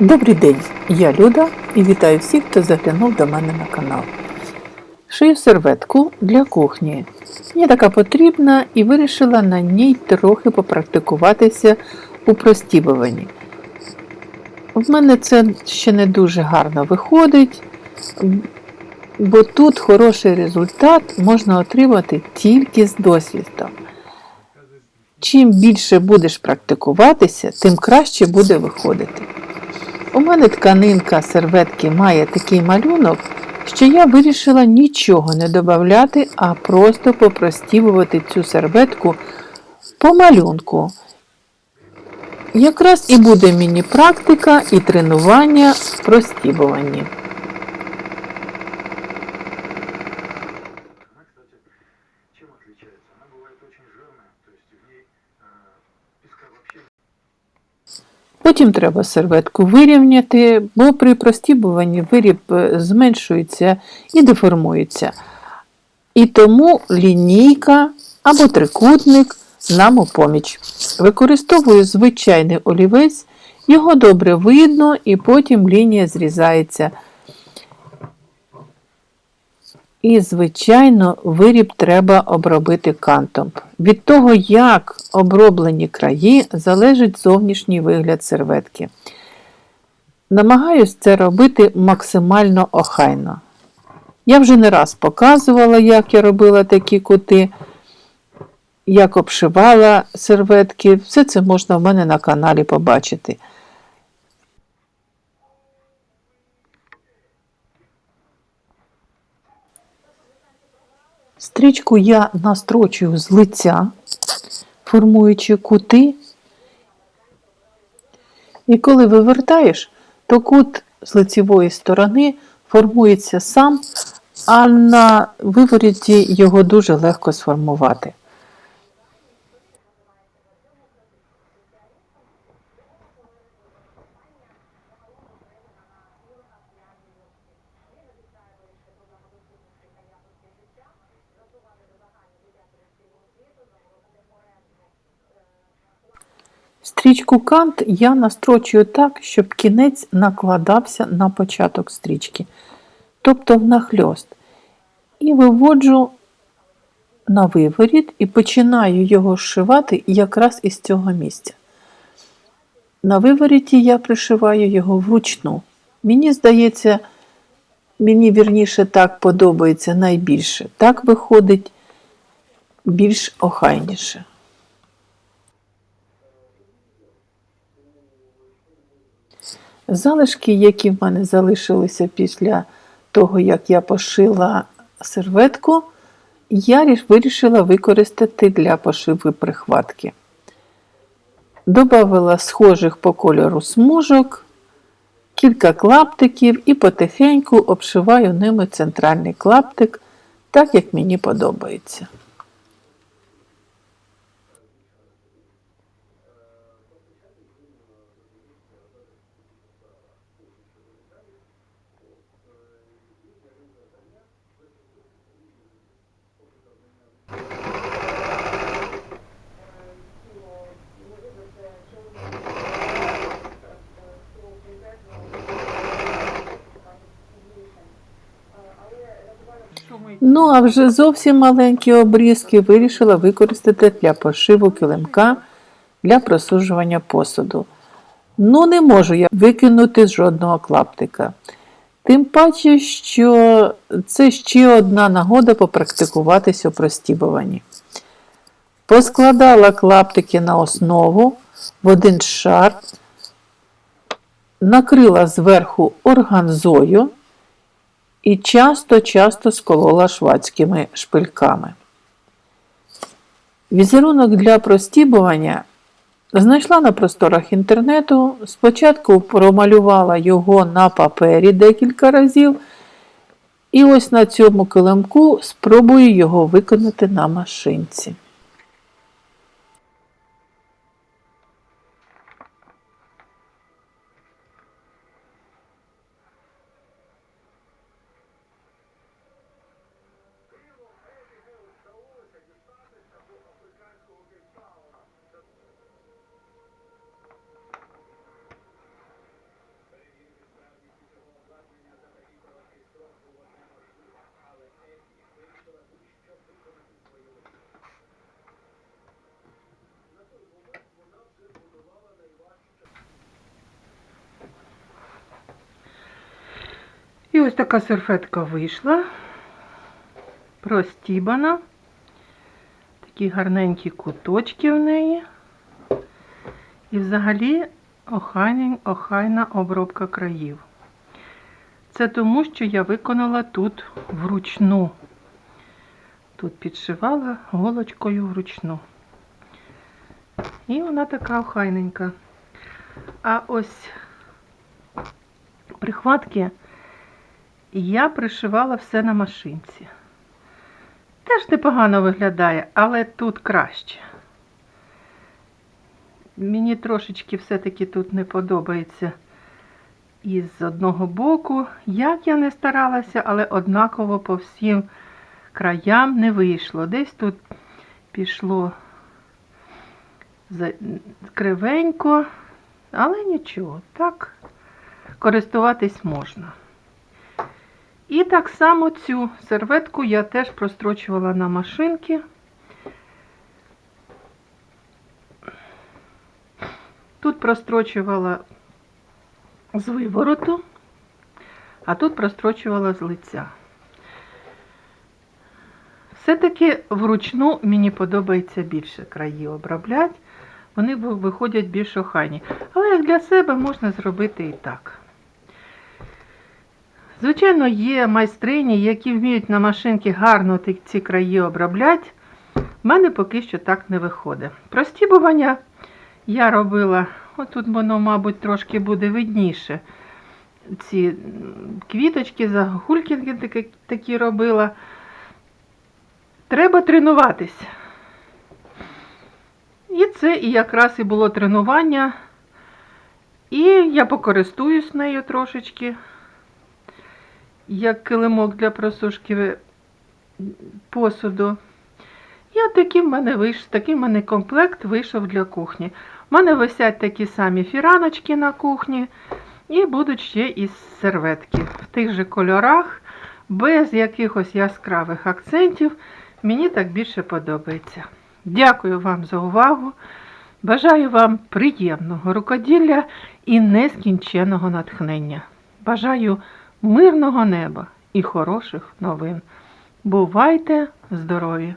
Добрий день, я Люда і вітаю всіх, хто заглянув до мене на канал. Шию серветку для кухні. Мені така потрібна і вирішила на ній трохи попрактикуватися у простібуванні. В мене це ще не дуже гарно виходить, бо тут хороший результат можна отримати тільки з досвідом. Чим більше будеш практикуватися, тим краще буде виходити. У мене тканинка серветки має такий малюнок, що я вирішила нічого не додати, а просто попростібувати цю серветку по малюнку. Якраз і буде мені практика і тренування в простібуванні. Потім треба серветку вирівняти, бо при простібуванні виріб е, зменшується і деформується. І тому лінійка або трикутник нам у поміч. Використовую звичайний олівець, його добре видно, і потім лінія зрізається. І, звичайно, виріб треба обробити кантом. Від того, як оброблені краї, залежить зовнішній вигляд серветки. Намагаюсь це робити максимально охайно. Я вже не раз показувала, як я робила такі кути, як обшивала серветки. Все це можна в мене на каналі побачити. Стрічку я настрочую з лиця, формуючи кути. І коли вивертаєш, то кут з лицевої сторони формується сам, а на вивороті його дуже легко сформувати. Стрічку кант я настрочую так, щоб кінець накладався на початок стрічки, тобто внахльост. І виводжу на виворіт і починаю його зшивати якраз із цього місця. На виворіті я пришиваю його вручну. Мені здається, мені вірніше так подобається найбільше. Так виходить більш охайніше. Залишки, які в мене залишилися після того, як я пошила серветку, я вирішила використати для пошиву прихватки. Добавила схожих по кольору смужок, кілька клаптиків і потихеньку обшиваю ними центральний клаптик, так як мені подобається. Ну, а вже зовсім маленькі обрізки вирішила використати для пошиву килимка для просушування посуду. Ну, не можу я викинути жодного клаптика. Тим паче, що це ще одна нагода попрактикуватися у простібуванні. Поскладала клаптики на основу в один шар, накрила зверху органзою і часто-часто сколола швадськими шпильками. Візерунок для простібування знайшла на просторах інтернету. Спочатку промалювала його на папері декілька разів, і ось на цьому килимку спробую його виконати на машинці. І ось така серфетка вийшла. Простібана. Такі гарненькі куточки в неї. І взагалі охайна, охайна обробка країв. Це тому, що я виконала тут вручну. Тут підшивала голочкою вручну. І вона така охайненька. А ось прихватки я пришивала все на машинці. Теж непогано виглядає, але тут краще. Мені трошечки все-таки тут не подобається із одного боку. Як я не старалася, але однаково по всім краям не вийшло. Десь тут пішло кривенько, але нічого, так користуватись можна. І так само цю серветку я теж прострочувала на машинки. Тут прострочувала з вивороту, а тут прострочувала з лиця. Все-таки вручну мені подобається більше краї обробляти. Вони виходять більш охайні. Але як для себе можна зробити і так. Звичайно, є майстрині, які вміють на машинки гарно ці краї обробляти. У мене поки що так не виходить. Простібування я робила, отут воно, мабуть, трошки буде видніше. Ці квіточки, загульки такі, такі робила. Треба тренуватись. І це і якраз і було тренування. І я покористуюсь нею трошечки, як килимок для просушки посуду. І от такий в мене вийшов, такий в мене комплект вийшов для кухні. У мене висять такі самі фіраночки на кухні, і будуть ще і серветки в тих же кольорах, без якихось яскравих акцентів. Мені так більше подобається. Дякую вам за увагу. Бажаю вам приємного рукоділля і нескінченого натхнення. Бажаю мирного неба і хороших новин. Бувайте здорові!